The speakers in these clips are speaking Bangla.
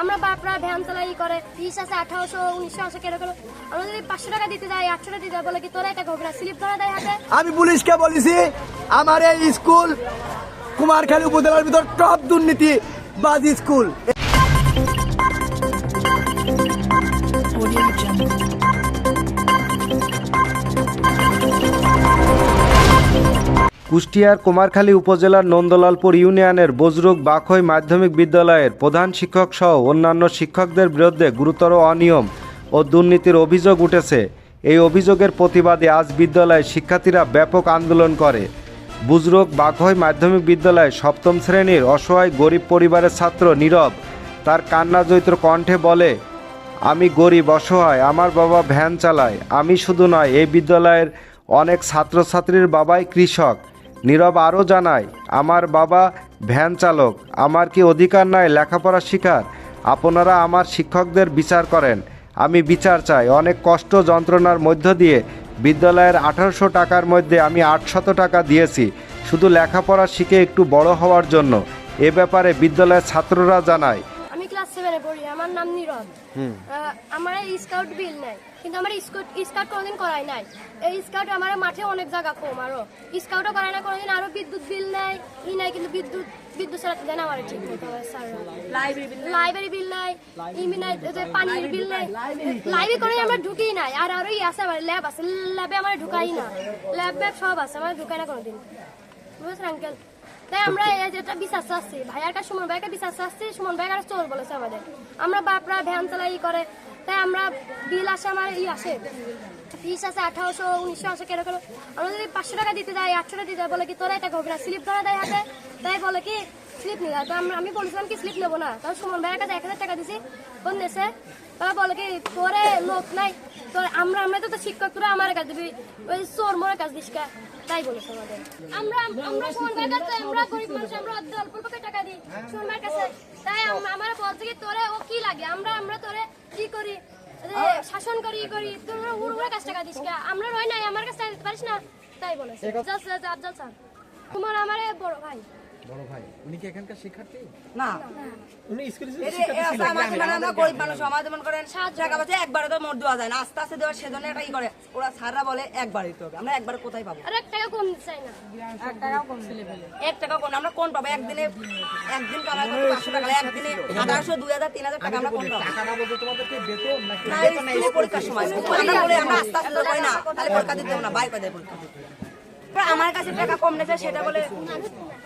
আমরা বাপরা ভ্যান চালাই করে ফিস আছে আঠারোশো উনিশশো আছে কেরকম। আমরা যদি পাঁচশো টাকা দিতে যাই আটশো টাকা দিতে বলে কি তোরা এটা ঘোগরা স্লিপ ধরা দেয় হাতে? আমি পুলিশকে বলেছি আমার এই স্কুল কুমারখালী উপজেলার ভিতর টপ দুর্নীতি বাজ স্কুল। কুষ্টিয়ার কুমারখালী উপজেলার নন্দলালপুর ইউনিয়নের বজরুক বাখই মাধ্যমিক বিদ্যালয়ের প্রধান শিক্ষক সহ অন্যান্য শিক্ষকদের বিরুদ্ধে গুরুতর অনিয়ম ও দুর্নীতির অভিযোগ উঠেছে। এই অভিযোগের প্রতিবাদে আজ বিদ্যালয়ে শিক্ষার্থীরা ব্যাপক আন্দোলন করে। বুজরুক বাখই মাধ্যমিক বিদ্যালয়ে সপ্তম শ্রেণির অসহায় গরিব পরিবারের ছাত্র নীরব তার কান্নাজৈত্র কণ্ঠে বলে, আমি গরিব, অসহায়, আমার বাবা ভ্যান চালায়, আমি শুধু নয়, এই বিদ্যালয়ের অনেক ছাত্রছাত্রীর বাবাই কৃষক। নীরব আরও জানায়, আমার বাবা ভ্যান চালক, আমার কি অধিকার নাই লেখাপড়া শিখার আপনারা আমার শিক্ষকদের বিচার করেন। আমি বিচার চাই। অনেক কষ্ট যন্ত্রণার মধ্য দিয়ে বিদ্যালয়ের আঠারোশো টাকার মধ্যে আমি আটশত টাকা দিয়েছি। শুধু লেখাপড়া শিখে একটু বড় হওয়ার জন্য। এ ব্যাপারে বিদ্যালয়ের ছাত্ররা জানায় আমার নাম নীরব। আমার স্কাউট বিল নাই কিন্তু আমার স্কাউট স্কাউট কোনোদিন করাই নাই। এই স্কাউট আমার মাঠে অনেক জায়গা কম আরও। স্কাউটও করায় না কোনোদিন আরও বিদ্যুৎ বিল নাই ই নাই কিন্তু বিদ্যুৎ বিদ্যুৎ দেন আমার ঠিক মতো লাইব্রেরি বিল নাই। ইমি নাই যে পানির বিল নাই। লাইব্রেরি করে আমরা ঢুকি নাই আর আরও ই আছে আমার ল্যাব আছে ল্যাবে আমার ঢুকাই না। ল্যাব ব্যাব সব আছে আমার ঢুকাই না কোনোদিন। বুঝছেন আঙ্কেল তাই আমরা এই যেটা বিশ্বাস চাচ্ছি ভাইয়ার কাছে সুমন ভাইকে বিশ্বাস চাচ্ছি সুমন ভাই আর চোর বলেছে আমাদের। আমরা বাপরা ভ্যান চালাই ই করে তাই আমরা বিল আসে আমার ই আসে। ফিস আছে আঠারোশো উনিশশো আছে কেরকম আমরা যদি পাঁচশো টাকা দিতে যাই আটশো টাকা দিতে বলে কি তোরা এটা হবে স্লিপ ধরা দেয় হাতে? তাই বলে কি স্লিপ নিলা তো আমরা আমি বলেছিলাম কি স্লিপ নেব না। তখন সুমন ভাইয়ের কাছে এক হাজার টাকা দিছি কোন দেশে তারা বলে কি তোরে লোক নাই। তোর আমরা আমরা তো শিক্ষক তোরা আমার কাছে দিবি। ওই চোর মোরের কাছে দিস? তাই বলেছে আমাদের আমরা আমরা সুমন কাছে আমরা গরিব মানুষ আমরা অল্প অল্প করে টাকা দিই সুমন কাছে। তাই আমার বলছে কি তোরে ও কি লাগে? আমরা আমরা তোরে কি করি? শাসন করি করি উড় উড়ে কাছ টাকা দিস কা? আমরা রই নাই আমার কাছে দিতে পারিস না। তাই বলেছে। তোমার আমার বড় ভাই। বড় ভাই উনি কি এখানকার শিক্ষার্থী? না। উনি স্কুলে এ মানে আমরা গরিব মানুষ আমাদের মনে করেন টাকা পয়সা একবারে তো মোট দেওয়া যায় না। আস্তে আস্তে দেওয়া সেজন্য একটা ই করে। ওরা সাররা বলে একবারই দিতে হবে। আমরা একবারে কোথায় পাবো? আর এক টাকা কম চাই না। এক টাকাও কম এক টাকা কম আমরা কোন পাবো? একদিনে একদিন কামাই করতে পাঁচশো টাকা। লাগে, একদিনে আঠারোশো দুই হাজার তিন হাজার টাকা আমরা কোন পাবো? টাকা বলতে তোমাদেরকে বেতন নাকি বেতন না, স্কুলে পরীক্ষার সময়। আমরা বলে আমরা আস্তে আস্তে করি না। তাহলে পরীক্ষা দিতে না। ভাই কয় দেয় পরীক্ষা আমার কাছে টাকা কম নেছে সেটা বলে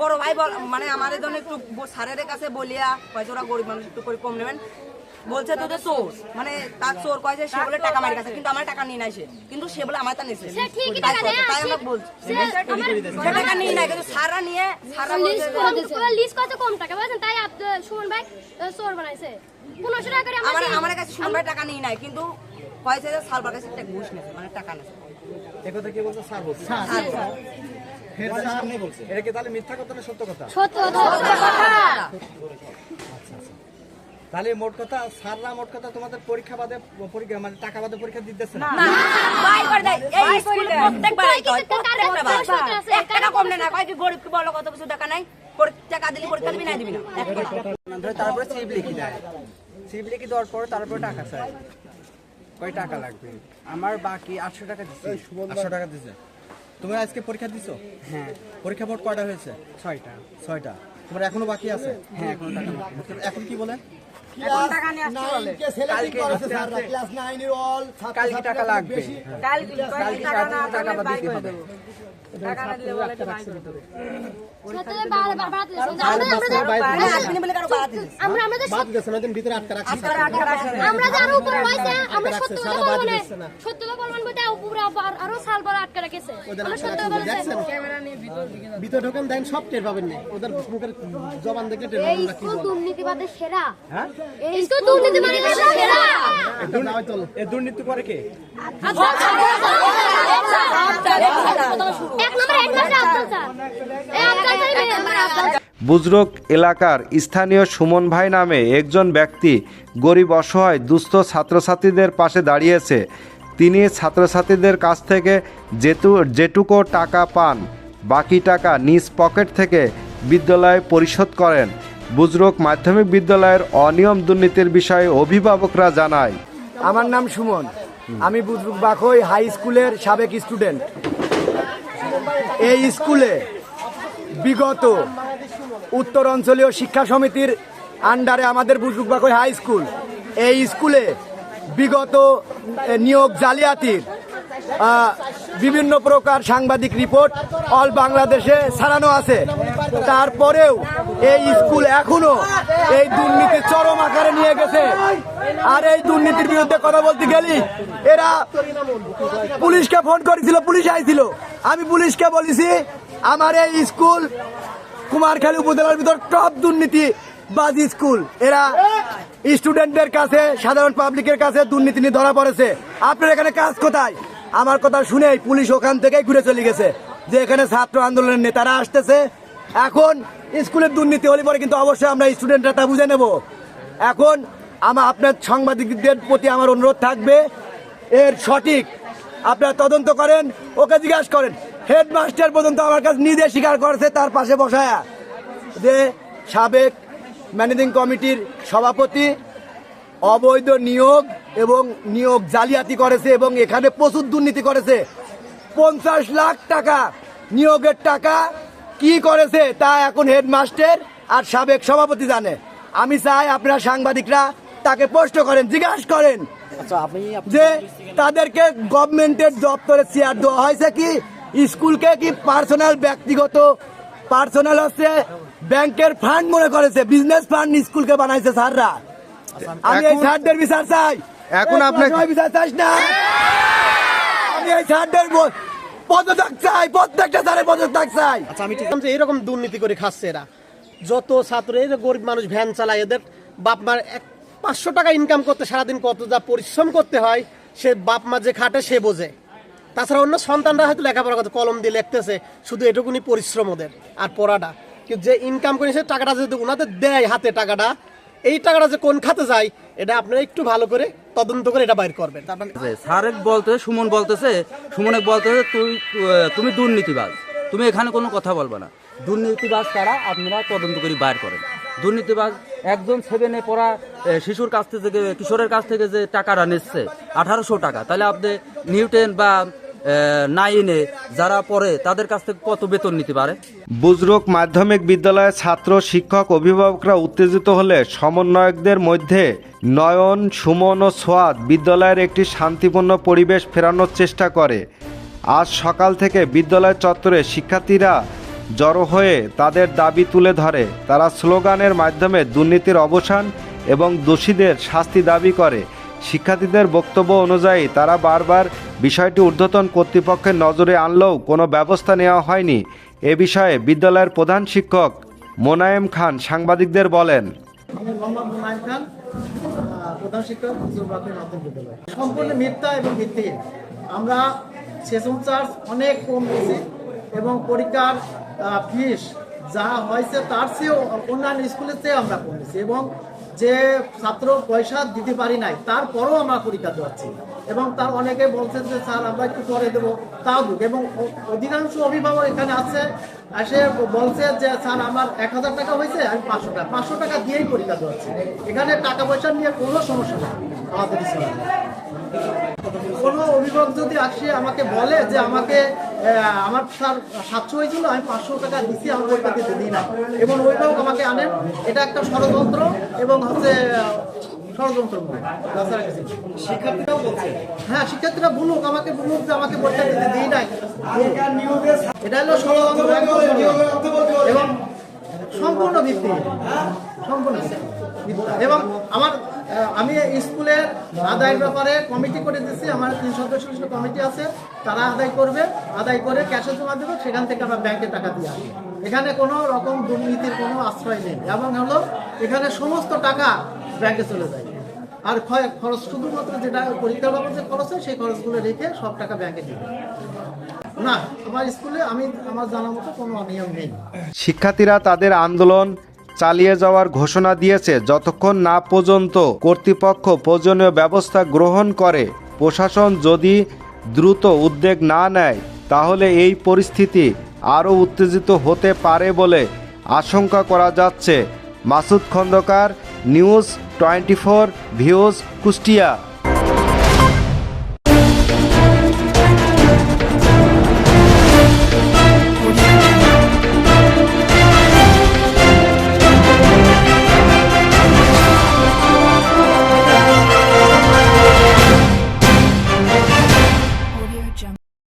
বড় ভাই মানে আমাদের জন্য একটু স্যারের কাছে বলিয়া হয়তো ওরা গরিব মানুষ একটু করে কম নেবেন। বলছে তো যে চোর। মানে তার চোর কয়েছে সে বলে টাকা আমার কাছে কিন্তু আমার টাকা নিয়ে নাই সে। কিন্তু সে বলে আমার তা নিছে। সে ঠিকই তাই আমরা বলছি। সে টাকা নিয়ে নাই কিন্তু সারা নিয়ে সারা লিস্ট কত কম টাকা বলেছেন তাই সুমন ভাই চোর বানাইছে। পনেরোশো টাকা আমার আমার আমার কাছে সুন্দর টাকা নিয়ে নাই কিন্তু কয়েছে যে সালবার কাছে একটা ঘুষ নেছে মানে টাকা নেছে একথা কি বলছো? স্যার বলছে। ফের সামনে বলছে। এটা কি তাহলে মিথ্যা কথা না সত্য কথা? সত্য কথা তাহলে মোট কথা স্যাররা মোট কথা তোমাদের পরীক্ষা বাদে পরীক্ষা মানে টাকা বাদে পরীক্ষা দিতেছে না? না। বাই করে দেয় এই স্কুলে প্রত্যেকবার এই কয়, কম না কি গরিব কি বলো কত কিছু টাকা নাই টাকা দিলি পরীক্ষা দিবি না দিবি না তারপরে সিপ লিখি দেয়। সিপ লিখি দেওয়ার পর তারপরে টাকা চাই কয় টাকা লাগবে আমার বাকি আটশো টাকা দিচ্ছি আটশো টাকা দিছে তুমি আজকে পরীক্ষা দিছো হ্যাঁ পরীক্ষা বোর্ড কয়টা হয়েছে ছয়টা ছয়টা তোমার এখনও বাকি আছে হ্যাঁ এখন টাকা এখন কি বলে কালকে কালকে টাকা লাগবে টাকা বাড়া- বাড়াতে দিয়েছে। আমরা- আমরা যে- আসবিনি বলে কারও বাড়া দিতে আমরা আমরা যে আরও উপরে রয়েছে আমরা সত্য কথা বলব না সত্য কথা বলব না বলতে উপরে আরও সাল বড় আটকে রেখেছে আমরা সত্য কথা বলেছে ভিতরে ঢোকেন দেন সব টের পাবেন না ওদের মুখের জবান দেখলে টের এই স্কুল দুর্নীতিবাদের সেরা এই স্কুল দুর্নীতিবাদের সেরা পাবেন দুর্নীতি করে কে এক নম্বর হেডমাস্টার আব্দুল স্যার এই আব্দুল আব্দুল বুজরুক এলাকার স্থানীয় সুমন ভাই নামে একজন ব্যক্তি গরিব অসহায় দুস্থ ছাত্রছাত্রীদের পাশে দাঁড়িয়েছে। তিনি ছাত্রছাত্রীদের কাছ থেকে যেটু যেটুকু টাকা পান, বাকি টাকা নিজ পকেট থেকে বিদ্যালয়ে পরিশোধ করেন। বুজরুক মাধ্যমিক বিদ্যালয়ের অনিয়ম দুর্নীতির বিষয়ে অভিভাবকরা জানায়। আমার নাম সুমন। আমি বুজরুক বাখই হাই স্কুলের সাবেক স্টুডেন্ট। এই স্কুলে বিগত উত্তর অঞ্চলীয় শিক্ষা সমিতির আন্ডারে আমাদের বুজরুক হাই স্কুল। এই স্কুলে বিগত নিয়োগ জালিয়াতির বিভিন্ন প্রকার সাংবাদিক রিপোর্ট অল বাংলাদেশে ছাড়ানো আছে। তারপরেও এই স্কুল এখনও এই দুর্নীতি চরম আকারে নিয়ে গেছে। আর এই দুর্নীতির বিরুদ্ধে কথা বলতে গেলি এরা পুলিশকে ফোন করেছিল, পুলিশ আইছিল। আমি পুলিশকে বলেছি আমার এই স্কুল কুমারখালী উপজেলার ভিতর টপ দুর্নীতি বাজ স্কুল। এরা স্টুডেন্টদের কাছে, সাধারণ পাবলিকের কাছে দুর্নীতি নিয়ে ধরা পড়েছে। আপনার এখানে কাজ কোথায়? আমার কথা শুনেই পুলিশ ওখান থেকেই ঘুরে চলে গেছে যে এখানে ছাত্র আন্দোলনের নেতারা আসতেছে। এখন স্কুলের দুর্নীতি হলে পরে কিন্তু অবশ্যই আমরা স্টুডেন্টরা তা বুঝে নেব। এখন আমার আপনার সাংবাদিকদের প্রতি আমার অনুরোধ থাকবে। এর সঠিক আপনারা তদন্ত করেন, ওকে জিজ্ঞাসা করেন। হেডমাস্টার পর্যন্ত আমার কাছে নিজে স্বীকার করেছে তার পাশে বসায়া। যে সাবেক ম্যানেজিং কমিটির সভাপতি অবৈধ নিয়োগ এবং নিয়োগ জালিয়াতি করেছে এবং এখানে প্রচুর দুর্নীতি করেছে। পঞ্চাশ লাখ টাকা নিয়োগের টাকা কি করেছে তা এখন হেডমাস্টার আর সাবেক সভাপতি জানে। আমি চাই আপনারা সাংবাদিকরা তাকে প্রশ্ন করেন জিজ্ঞাসা করেন আচ্ছা যে তাদেরকে গভর্নমেন্টের দপ্তরে চেয়ার দেওয়া হয়েছে কি? স্কুলকে কি পার্সোনাল ব্যক্তিগত পার্সোনাল হচ্ছে ব্যাংকের ফান্ড মনে করেছে বিজনেস ফান্ড স্কুলকে বানাইছে স্যাররা। আমি এই স্যারদের বিচার চাই। এখন সবসময় বিচার চাইস না? আমি এই স্যারদের পদত্যাগ চাই প্রত্যেকটা স্যারের পদত্যাগ চাই। আচ্ছা আমি ঠিক যে এরকম দুর্নীতি করে খাচ্ছে এরা। যত ছাত্র এই যে গরিব মানুষ ভ্যান চালায় এদের বাপ মার এক পাঁচশো টাকা ইনকাম করতে সারাদিন কত যা পরিশ্রম করতে হয় সে বাপ মা যে খাটে সে বোঝে। তাছাড়া অন্য সন্তানরা হয়তো লেখাপড়া করতে কলম দিয়ে লিখতেছে, শুধু এটুকুনি পরিশ্রম ওদের আর পড়াটা। কিন্তু যে ইনকাম করে সে টাকাটা যদি ওনাদের দেয় হাতে টাকাটা, এই টাকাটা যে কোন খাতে যায়, এটা আপনারা একটু ভালো করে তদন্ত করে এটা বাইর করবেন। স্যারেক বলতে, সুমন বলতেছে, সুমনে বলতেছে তুই তুমি দুর্নীতিবাজ। তুমি এখানে কোনো কথা বলবে না। দুর্নীতিবাজ তারা আপনারা তদন্ত করে বাইর করেন। দুর্নীতিবাজ একজন সেভেনে পড়া শিশুর কাছ থেকে, কিশোরের কাছ থেকে যে টাকাটা নিচ্ছে, আঠারোশো টাকা। তাহলে আপনি নিউটেন বা নাইনে যারা পড়ে তাদের কাছ থেকে কত বেতন নিতে পারে? বুজরুক মাধ্যমিক বিদ্যালয়ের ছাত্র, শিক্ষক, অভিভাবকরা উত্তেজিত হলে সমন্বয়কদের মধ্যে নয়ন, সুমন ও সোয়াদ বিদ্যালয়ের একটি শান্তিপূর্ণ পরিবেশ ফেরানোর চেষ্টা করে। আজ সকাল থেকে বিদ্যালয় চত্বরে শিক্ষার্থীরা জড়ো হয়ে তাদের দাবি তুলে ধরে। তারা স্লোগানের মাধ্যমে দুর্নীতির অবসান এবং দোষীদের শাস্তি দাবি করে। শিক্ষার্থীদের বক্তব্য অনুযায়ী তারা বারবার বিষয়টি ঊর্ধ্বতন কর্তৃপক্ষের নজরে আনলেও কোনো ব্যবস্থা নেওয়া হয়নি। এ বিষয়ে বিদ্যালয়ের প্রধান শিক্ষক মোনায়েম খান সাংবাদিকদের বলেন। এবং পরীক্ষার ফিস যা হয়েছে তার চেয়েও অন্যান্য স্কুলের চেয়ে আমরা কম দিয়েছি এবং যে ছাত্র পয়সা দিতে পারি নাই, তারপরও আমরা পরীক্ষা দেওয়াচ্ছি। এবং তার অনেকে বলছে যে, স্যার, আমরা একটু পরে দেবো। তাও দুঃখ এবং অধিকাংশ অভিভাবক এখানে আছে, এসে বলছে যে, স্যার, আমার এক হাজার টাকা হয়েছে, আমি পাঁচশো টাকা। পাঁচশো টাকা দিয়েই পরীক্ষা দেওয়াচ্ছি। এখানে টাকা পয়সা নিয়ে কোনো সমস্যা নেই। আমাদের কোনো অভিভাবক যদি আসে, আমাকে বলে যে, আমাকে আমার স্যার সাতশো হয়েছিল আমি পাঁচশো টাকা দিচ্ছি আমার পরীক্ষা দিতে দিই না এবং অভিভাবক আমাকে আনেন এটা একটা ষড়যন্ত্র এবং হচ্ছে ষড়যন্ত্র। শিক্ষার্থীরাও বলছে? হ্যাঁ শিক্ষার্থীরা বলুক আমাকে বলুক যে আমাকে দিতে দিই নাই। এটা হলো ষড়যন্ত্র এবং সম্পূর্ণ ভিত্তিহীন সম্পূর্ণ মিথ্যা। এবং আমার আমি স্কুলের আদায়ের ব্যাপারে কমিটি করে দিচ্ছি আমার তিন সদস্য কমিটি আছে, তারা আদায় করবে, আদায় করে ক্যাশে জমা দেবে, সেখান থেকে আমরা ব্যাংকে টাকা দিয়ে আসব এখানে কোনো রকম দুর্নীতির কোনো আশ্রয় নেই, এবং হলো এখানে সমস্ত টাকা ব্যাংকে চলে যায়। আর খরচ শুধুমাত্র যেটা পরীক্ষার যে খরচ হয়, সেই খরচগুলো রেখে সব টাকা ব্যাংকে দিবে না, আমার স্কুলে আমি আমার জানা মতো কোনো অনিয়ম নেই। শিক্ষার্থীরা তাদের আন্দোলন চালিয়ে যাওয়ার ঘোষণা দিয়েছে। যতক্ষণ না পর্যন্ত কর্তৃপক্ষ প্রয়োজনীয় ব্যবস্থা গ্রহণ করে, প্রশাসন যদি দ্রুত উদ্যোগ না নেয়, তাহলে এই পরিস্থিতি আরও উত্তেজিত হতে পারে বলে আশঙ্কা করা যাচ্ছে। Masud Khandakar, news twenty four views Kushtia.